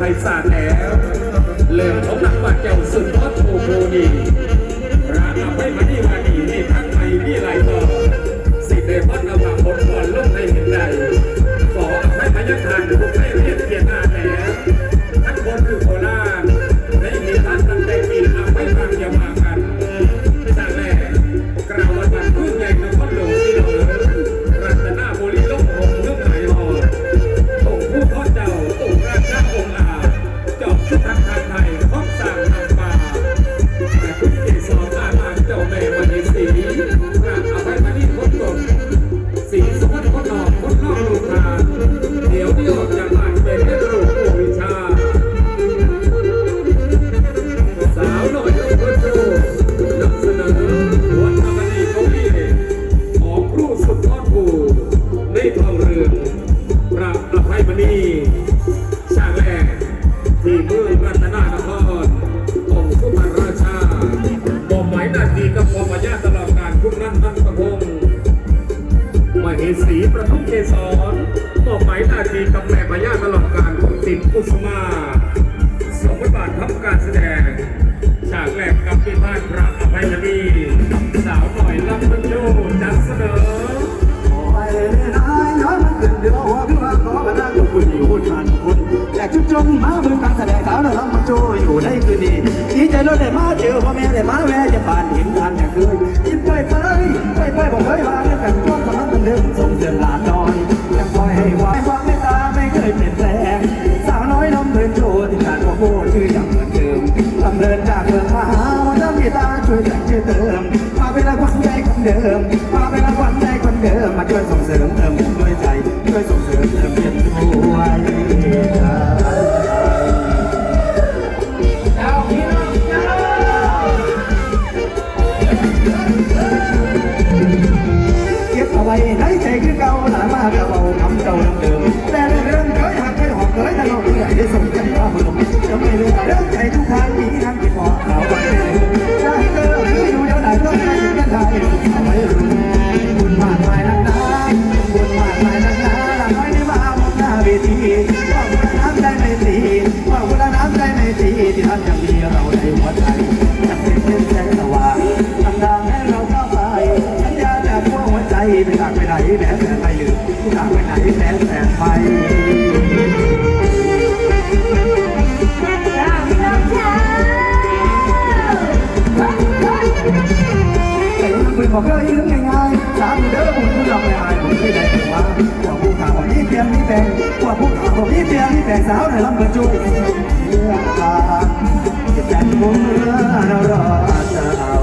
คุณแฟนพอนิทัศน์ไทยไพศาลแล้วเรื่องของ สีประทุมเกศรมอบหมายหน้าที่กับแม่พญาตลอดการคุณติดกุสมาสมบทบาททำการแสดงฉากแรกกับพิพาทพระอภัยมณีสาวหน่อยลำบรรโยจัดเสนออยากชุบจงมาเมือการแสดงสาวน่ารักมาโชว์อยู่ในคืนนี้ดีใจรถได้มาเจอพ่อแม่ได้มาแวะจะผ่านเห็นทานอย่างเคยยิ้มไปไปไปไปบอกเคยว่าเรื่องกันช่วง สมัครเดิมส่งเสียงหลานน้อยยังคอยให้วายความเมตตาไม่เคยเปลี่ยนแปลงสาวน้อยน้ำเดินโชว์ที่การว่าโบ้ชื่อย่งเหมือนเดิมลำเดินจากเมืองมาหาวันน้ำมีตาช่วยแต่งช่อเติม มาเป็นละควันใจคนเดิม มาเป็นละควันใจคนเดิม มาช่วยส่งเสริมเติมด้วยใจช่วยส่งเสริมเติมเพียรด้วย ไม่ บอกเคยลืมง่ายๆสามเด้อบุญคุณเราไม่อายผมเคยได้แต่ว่าพวกผู้ขาวมีเพียงมีแฟนพวกผู้ขาวมีเพียงมีแฟนสาวในลำเบิดจุกเมื่องตาจะแต่งบุญเรือเรารอจะเอา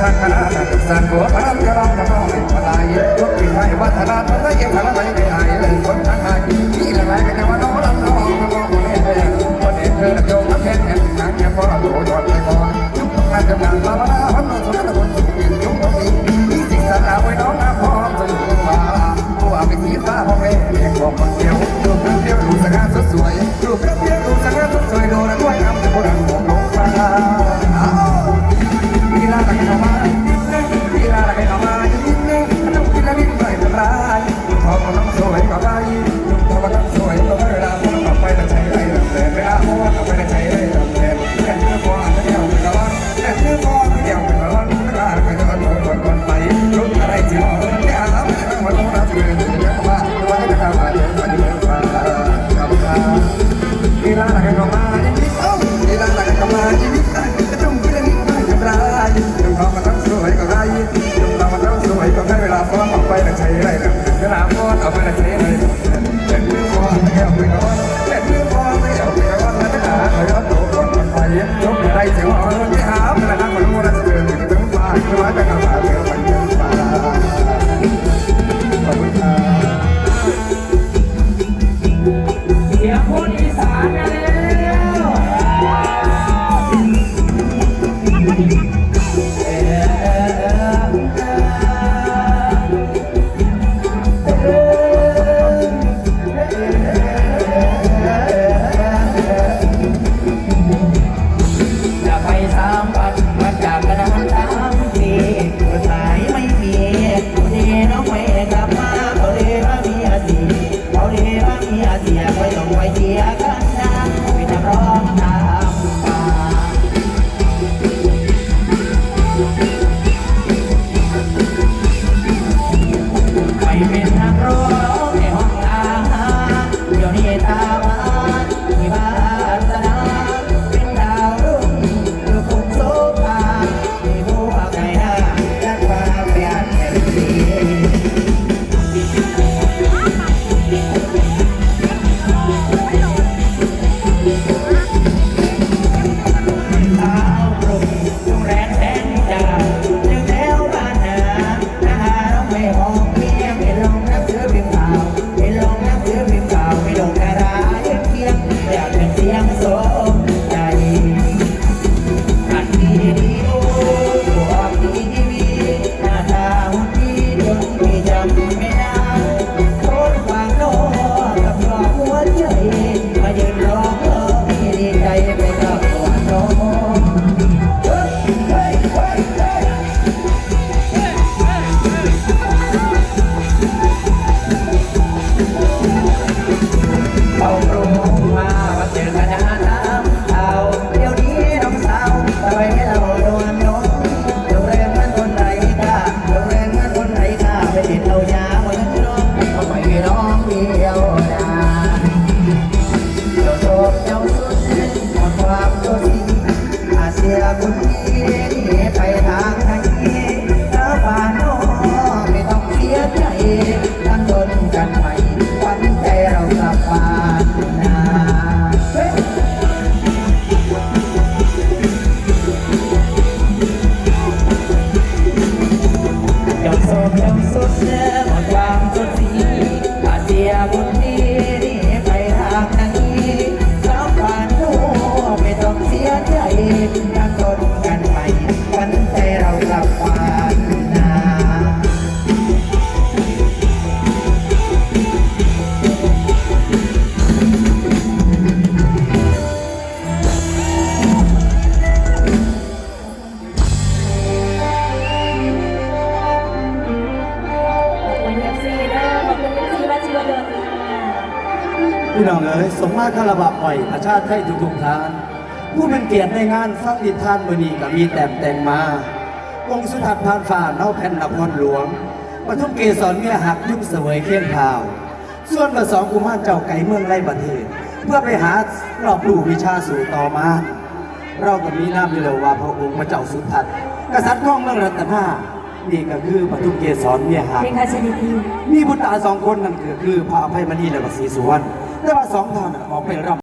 ทางคณะสังกัด เอ๋ยสมมาคาราบาปล่อยระชาติให้ทุกๆทาน ผู้เป็นเกียรติในงานสร้างดิทานมือนีกับมีแต่มแต่งมา องค์สุทัศน์พานฝ่าเน่าแผ่นนพรหลวงปทุมเกสรเมียหักยุ่งเสวยเข้นพาว ส่วนประสองกุมารเจ้าไก่เมืองไร่ประเทศ เพื่อไปหาหลอบลูวิชาสู่ต่อมา เรากับมีน้ำวิเลววาพระองค์พระเจ้าสุทัศน์กษัตริย์ข้องเมืองรัตนานี่ก็คือปทุมเกสรเมียหักมีบุตรสองคนนั่นคือคือพระอภัยมณีและพระศรีสุวรรณ ได้ว่าสองเท่านะออกไปรำ